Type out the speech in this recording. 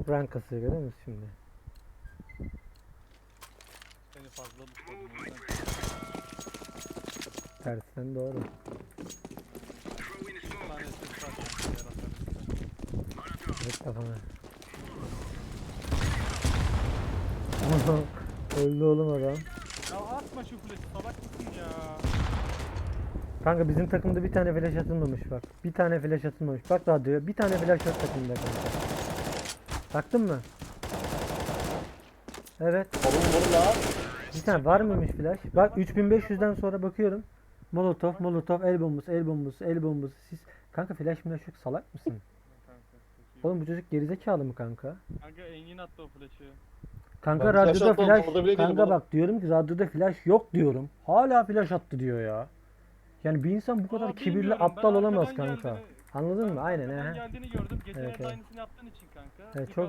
Bak rank kasıyor görüyor musun şimdi? Seni fazla tutmadım o yüzden. Tersten doğru. Bir tane ses var kafana. Öldü oğlum adam. Ya atma şu flash'ı salak mısın ya? Kanka bizim takımda bir tane flash atılmamış bak. Bir tane flash atılmamış. Bak daha diyor. Bir tane flash yok takımda kanka. Baktın mı? Evet. Oğlum vur lan. Bir tane var mıymış flash? Bak 3500'den sonra bakıyorum. Molotov, molotov, el bombası, el bombası, el bombası. Siz kanka flash flash yok salak mısın? Oğlum bu çocuk gerizekalı mı kanka? Kanka Engin attı o flash'ı. Kanka Ben flash radyoda atmadım, flash, orada bile değilim kanka oğlum. bak diyorum ki radyoda flash yok diyorum. Hala flash attı diyor ya. Yani bir insan bu kadar Aa, kibirli bilmiyorum, ben aptal olamaz arkadan kanka. geldiğini- Anladın ben mı? Aynen arkadan he. geldiğini gördüm. Gece Evet, evet, evet. aynısını yaptığın için kanka. Evet, çok